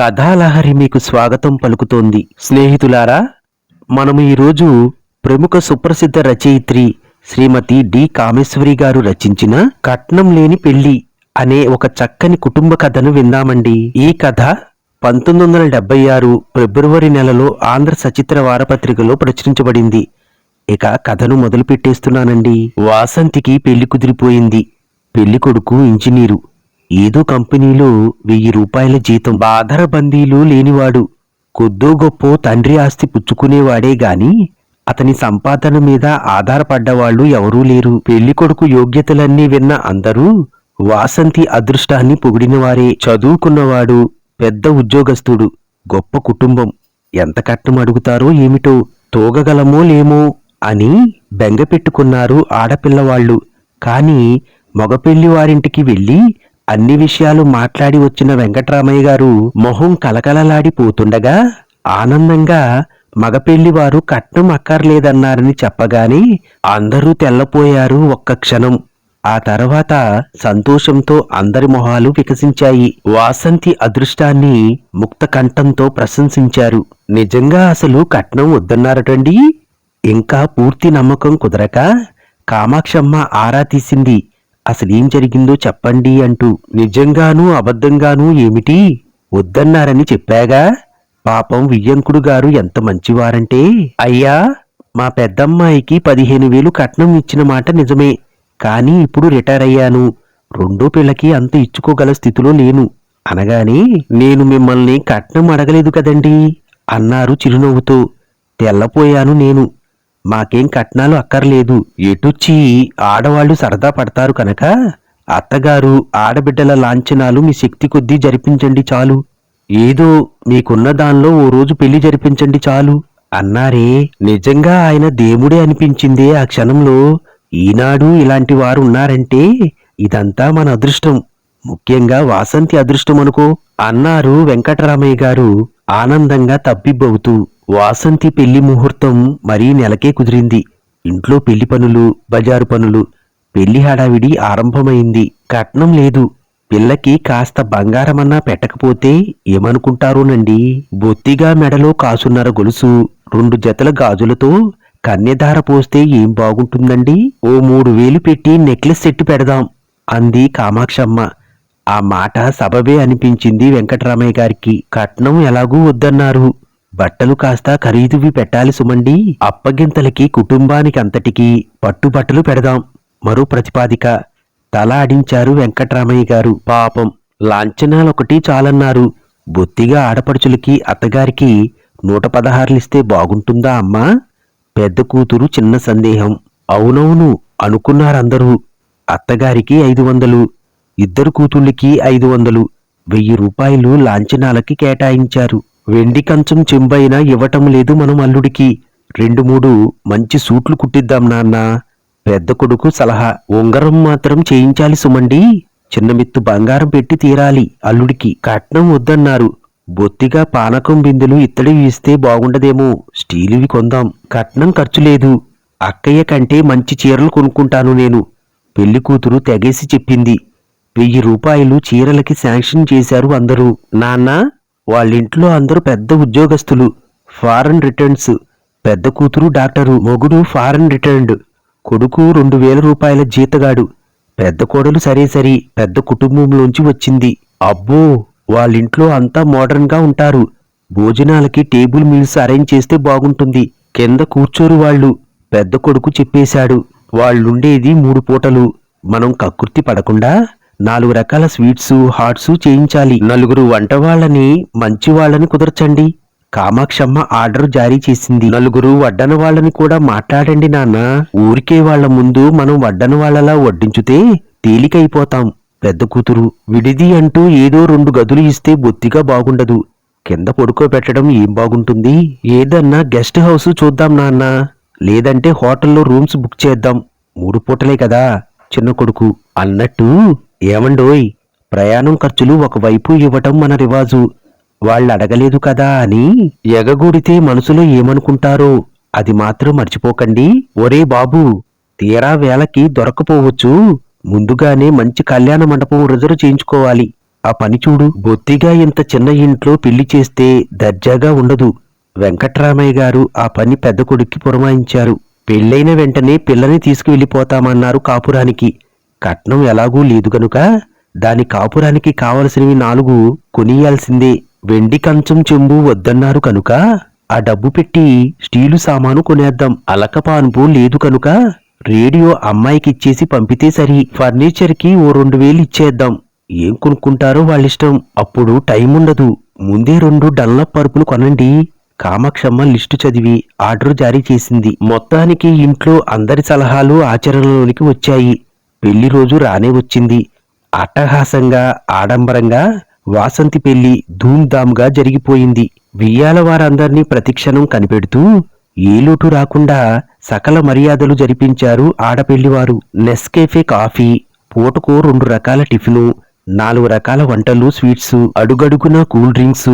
కథాలహరి మీకు స్వాగతం పలుకుతోంది. స్నేహితులారా మనము ఈరోజు ప్రముఖ సుప్రసిద్ధ రచయిత్రి శ్రీమతి డి కామేశ్వరి గారు రచించిన కట్నం లేని పెళ్ళి అనే ఒక చక్కని కుటుంబ కథను విందామండి. ఈ కథ పంతొమ్మిది వందల డెబ్బై ఆరు ఫిబ్రవరి నెలలో ఆంధ్ర సచిత్ర వారపత్రికలో ప్రచురించబడింది. ఇక కథను మొదలు పెట్టేస్తున్నానండి వాసంతికి పెళ్ళి కుదిరిపోయింది. పెళ్ళి కొడుకు ఇంజనీరు. ఏదో కంపెనీలో వెయ్యి రూపాయల జీతం. బాధర బందీలు లేనివాడు కొద్దో గొప్ప తండ్రి ఆస్తి పుచ్చుకునేవాడే గాని అతని సంపాదన మీద ఆధారపడ్డవాళ్ళు ఎవరూ లేరు. పెళ్ళి కొడుకు యోగ్యతలన్నీ విన్న అందరూ వాసంతి అదృష్టాన్ని పొగిడినవారే. చదువుకున్నవాడు పెద్ద ఉద్యోగస్తుడు గొప్ప కుటుంబం. ఎంత కట్నం అడుగుతారో ఏమిటో తోగగలమో లేమో అని బెంగ పెట్టుకున్నారు ఆడపిల్లవాళ్ళు కాని మగపెళ్ళి వారింటికి వెళ్ళి అన్ని విషయాలు మాట్లాడి వచ్చిన వెంకట్రామయ్య గారు మొహం కలకలలాడిపోతుండగా ఆనందంగా మగపెళ్ళివారు కట్నం అక్కర్లేదన్నారని చెప్పగానే అందరూ తెల్లపోయారు ఒక్క క్షణం. ఆ తర్వాత సంతోషంతో అందరి మొహాలు వికసించాయి. వాసంతి అదృష్టాన్ని ముక్త కంఠంతో ప్రశంసించారు. నిజంగా అసలు కట్నం వద్దన్నారటండి? ఇంకా పూర్తి నమ్మకం కుదరక కామాక్షమ్మ ఆరా తీసింది. అసలేం జరిగిందో చెప్పండి అంటూ నిజంగానూ అబద్ధంగానూ ఏమిటి? వద్దన్నారని చెప్పాగా? పాపం వియ్యంకుడు గారు ఎంత మంచివారంటే? అయ్యా మా పెద్దమ్మాయికి పదిహేను వేలు కట్నం ఇచ్చిన మాట నిజమే. కానీ ఇప్పుడు రిటైర్ అయ్యాను. రెండో పిల్లకి అంత ఇచ్చుకోగల స్థితిలో లేను. అనగానే నేను మిమ్మల్ని కట్నం అడగలేదు కదండి అన్నారు చిరునవ్వుతో. తెల్లపోయాను నేను. మాకేం కట్నాలు అక్కర్లేదు. ఎటుచ్చి ఆడవాళ్ళు సరదా పడతారు కనుక. అత్తగారు ఆడబిడ్డల లాంఛనాలు మీ శక్తి కొద్దీ జరిపించండి చాలు. ఏదో మీకున్న దానిలో ఓ రోజు పెళ్ళి జరిపించండి చాలు. అన్నారే నిజంగా ఆయన దేవుడే అనిపించిందే ఆ క్షణంలో. ఈనాడు ఇలాంటి వారు ఉన్నారంటే ఇదంతా మన అదృష్టం. ముఖ్యంగా వాసంతి అదృష్టం అనుకో అన్నారు వెంకటరామయ్య గారు ఆనందంగా తబ్బిబ్బవుతూ. వాసంతి పెళ్ళి ముహూర్తం మరీ నెలకే కుదిరింది. ఇంట్లో పెళ్ళి పనులు బజారు పనులు పెళ్ళి హడావిడి ఆరంభమైంది. కట్నం లేదు. పిల్లకి కాస్త బంగారమన్నా పెట్టకపోతే ఏమనుకుంటారోనండి? బొత్తిగా మెడలో కాసున్నర గొలుసు రెండు జతల గాజులతో కన్యధార పోస్తే ఏం బాగుంటుందండి? ఓ మూడు వేలు పెట్టి నెక్లెస్ సెట్ పెడదాం అంది కామాక్షమ్మ. ఆ మాట సబబే అనిపించింది వెంకటరామయ్య గారికి. కట్నం ఎలాగూ వద్దన్నారు. బట్టలు కాస్త ఖరీదువి పెట్టాలి సుమండి. అప్పగింతలకి కుటుంబానికి అంతటికీ పట్టుబట్టలు పెడదాం. మరో ప్రతిపాదిక. తల ఆడించారు వెంకట్రామయ్య గారు. పాపం. లాంఛనాలొకటి చాలన్నారు. బొత్తిగా ఆడపడుచులకి అత్తగారికి నూట పదహారులిస్తే బాగుంటుందా అమ్మా? పెద్ద కూతురు చిన్న సందేహం. అవునవును అనుకున్నారందరూ. అత్తగారికి ఐదు వందలు. ఇద్దరు కూతుళ్ళకి ఐదు వందలు. వెయ్యి రూపాయలు లాంఛనాలకి కేటాయించారు. వెండి కంచం చెంబైనా ఇవ్వటం లేదు మనం అల్లుడికి. రెండు మూడు మంచి సూట్లు కుట్టిద్దాం నాన్న. పెద్ద కొడుకు సలహా. ఉంగరం మాత్రం చేయించాలి సుమండి. చిన్నమిత్తు బంగారం పెట్టి తీరాలి అల్లుడికి. కట్నం వద్దన్నారు. బొత్తిగా పానకం బిందులు ఇత్తడివి ఇస్తే బాగుండదేమో. స్టీలువి కొందాం. కట్నం ఖర్చు లేదు. అక్కయ్య కంటే మంచి చీరలు కొనుక్కుంటాను నేను. పెళ్ళి కూతురు తెగేసి చెప్పింది. వెయ్యి రూపాయలు చీరలకి శాంక్షన్ చేశారు అందరూ. నాన్నా వాళ్ళింట్లో అందరూ పెద్ద ఉద్యోగస్తులు ఫారెన్ రిటర్న్స్ పెద్ద కూతురు డాక్టరు మొగుడు ఫారెన్ రిటర్న్డ్ కొడుకు రెండు వేల రూపాయల జీతగాడు పెద్ద కోడలు సరే సరి పెద్ద కుటుంబంలోంచి వచ్చింది. అబ్బో వాళ్ళింట్లో అంతా మోడర్న్గా ఉంటారు. భోజనాలకి టేబుల్ మీల్స్ అరేంజ్ చేస్తే బాగుంటుంది. కింద కూర్చోరు వాళ్ళు. పెద్ద కొడుకు చెప్పేశాడు. వాళ్ళుండేది మూడు పూటలు. మనం కకృతి పడకుండా నాలుగు రకాల స్వీట్స్ హాట్స్ చేయించాలి. నలుగురు వంట వాళ్ళని మంచి వాళ్ళని కుదర్చండి. కామాక్షమ్మ ఆర్డర్ జారీ చేసింది. నలుగురు వడ్డన వాళ్ళని కూడా మాట్లాడండి నాన్న. ఊరికే వాళ్ళ ముందు మనం వడ్డన వాళ్ళలా వడ్డించుతే తేలికైపోతాం. పెద్ద కూతురు విడిది అంటూ ఏదో రెండు గదులు ఇస్తే బొత్తిగా బాగుండదు. కింద పడుకోబెట్టడం ఏం బాగుంటుంది? ఏదన్నా గెస్ట్ హౌస్ చూద్దాం నాన్న. లేదంటే హోటల్లో రూమ్స్ బుక్ చేద్దాం. మూడు పూటలే కదా చిన్న కొడుకు. అన్నట్టు ఏమండోయ్ ప్రయాణం ఖర్చులు ఒకవైపు ఇవ్వటం మన రివాజు. వాళ్ళు అడగలేదు కదా అని ఎగగూడితే మనసులో ఏమనుకుంటారో అది మాత్రం మర్చిపోకండి. ఒరే బాబు తీరా వేళకి దొరకపోవచ్చు. ముందుగానే మంచి కళ్యాణ మండపం రిజర్వ్ చేయించుకోవాలి. ఆ పని చూడు. బొత్తిగా ఇంత చిన్న ఇంట్లో పెళ్ళి చేస్తే దర్జాగా ఉండదు. వెంకట్రామయ్య గారు ఆ పని పెద్ద కొడుక్కి పురమాయించారు. పెళ్ళైన వెంటనే పిల్లని తీసుకువెళ్ళిపోతామన్నారు కాపురానికి. కట్నం ఎలాగూ లేదు గనుక దాని కాపురానికి కావలసినవి నాలుగు కొనియాల్సిందే. వెండి కంచం చెంబు వద్దన్నారు కనుక ఆ డబ్బు పెట్టి స్టీలు సామాను కొనేద్దాం. అలకపాన్పు లేదు కనుక రేడియో అమ్మాయికి ఇచ్చేసి పంపితే సరి. ఫర్నిచర్కి ఓ రెండు వేలు ఇచ్చేద్దాం. ఏం కొనుక్కుంటారో వాళ్ళిష్టం. అప్పుడు టైం ఉండదు. ముందే రెండు డన్లప్ పరుపులు కొనండి. కామాక్షమ్మ లిస్టు చదివి ఆర్డర్ జారీ చేసింది. మొత్తానికి ఇంట్లో అందరి సలహాలు ఆచరణలోనికి వచ్చాయి. పెళ్ళి రోజు రానే వచ్చింది. అట్టహాసంగా ఆడంబరంగా వాసంతి పెళ్ళి ధూమ్ధామ్గా జరిగిపోయింది. వియ్యాల వారందర్నీ ప్రతిక్షణం కనిపెడుతూ ఏ లోటు రాకుండా సకల మర్యాదలు జరిపించారు ఆడపెళ్ళివారు. నెస్కేఫే కాఫీ పూటకు రెండు రకాల టిఫిను నాలుగు రకాల వంటలు స్వీట్స్ అడుగడుగున కూల్ డ్రింక్స్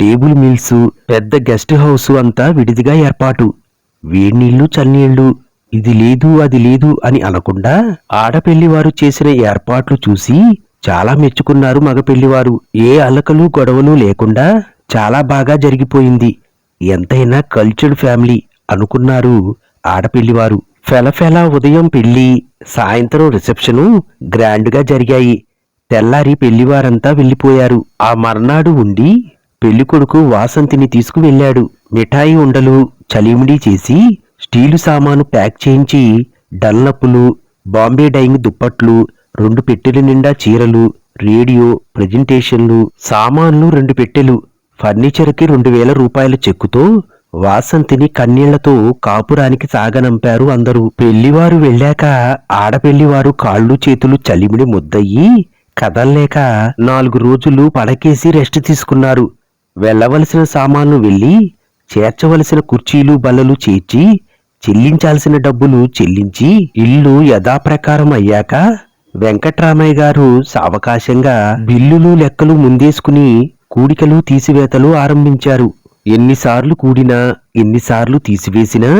టేబుల్ మీల్స్ పెద్ద గెస్ట్ హౌస్ అంతా విడిదిగా ఏర్పాటు. వేడినీళ్ళు చల్నీళ్ళు ఇది లేదు అది లేదు అని అనకుండా ఆడపెళ్ళివారు చేసిన ఏర్పాట్లు చూసి చాలా మెచ్చుకున్నారు మగపెళ్ళివారు. ఏ అలకలు గొడవలు లేకుండా చాలా బాగా జరిగిపోయింది. ఎంతైనా కల్చర్డ్ ఫ్యామిలీ అనుకున్నారు ఆడపెళ్ళివారు. ఫెలఫెల ఉదయం పెళ్ళి సాయంత్రం రిసెప్షను గ్రాండ్గా జరిగాయి. తెల్లారి పెళ్ళివారంతా వెళ్ళిపోయారు. ఆ మర్నాడు ఉండి పెళ్ళికొడుకు వాసంతిని తీసుకువెళ్ళాడు. మిఠాయి ఉండలు చలిమిడి చేసి స్టీలు సామాను ప్యాక్ చేయించి డల్లప్పులు బాంబే డైయింగ్ దుప్పట్లు రెండు పెట్టెల నిండా చీరలు రేడియో ప్రెజెంటేషన్లు సామాన్లు రెండు పెట్టెలు ఫర్నిచర్కి రెండు వేల రూపాయల చెక్కుతో వాసంతిని కన్నీళ్ళతో కాపురానికి సాగనంపారు అందరూ. పెళ్ళివారు వెళ్ళాక ఆడపెళ్ళివారు కాళ్ళు చేతులు చలిమిడి ముద్దయ్యి కదల్లేక నాలుగు రోజులు పడకేసి రెస్ట్ తీసుకున్నారు. వెళ్ళవలసిన సామాన్లు వెళ్ళి చేర్చవలసిన కుర్చీలు బల్లలు చేర్చి చెల్లించాల్సిన డబ్బులు చెల్లించి ఇల్లు యథాప్రకారం అయ్యాక వెంకట్రామయ్య గారు సావకాశంగా బిల్లులు లెక్కలు ముందేసుకుని కూడికలు తీసివేతలు ఆరంభించారు. ఎన్నిసార్లు కూడినా ఎన్నిసార్లు తీసివేసినా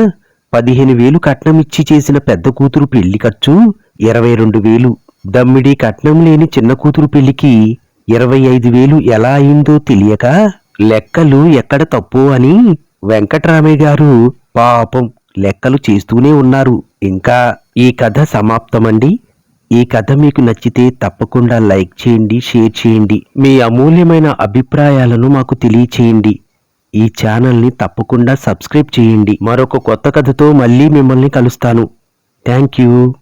పదిహేను వేలు కట్నమిచ్చి చేసిన పెద్ద కూతురు పెళ్ళి ఖర్చు ఇరవై రెండు వేలు. దమ్మిడి కట్నం లేని చిన్న కూతురు పెళ్ళికి ఇరవై ఐదు వేలు ఎలా అయిందో తెలియక లెక్కలు ఎక్కడ తప్పు అని వెంకట్రామయ్య గారు పాపం లెక్కలు చేస్తూనే ఉన్నారు. ఇంకా ఈ కథ సమాప్తమండి. ఈ కథ మీకు నచ్చితే తప్పకుండా లైక్ చేయండి షేర్ చేయండి. మీ అమూల్యమైన అభిప్రాయాలను మాకు తెలియచేయండి. ఈ ఛానల్ని తప్పకుండా సబ్స్క్రైబ్ చేయండి. మరొక కొత్త కథతో మళ్ళీ మిమ్మల్ని కలుస్తాను. Thank you.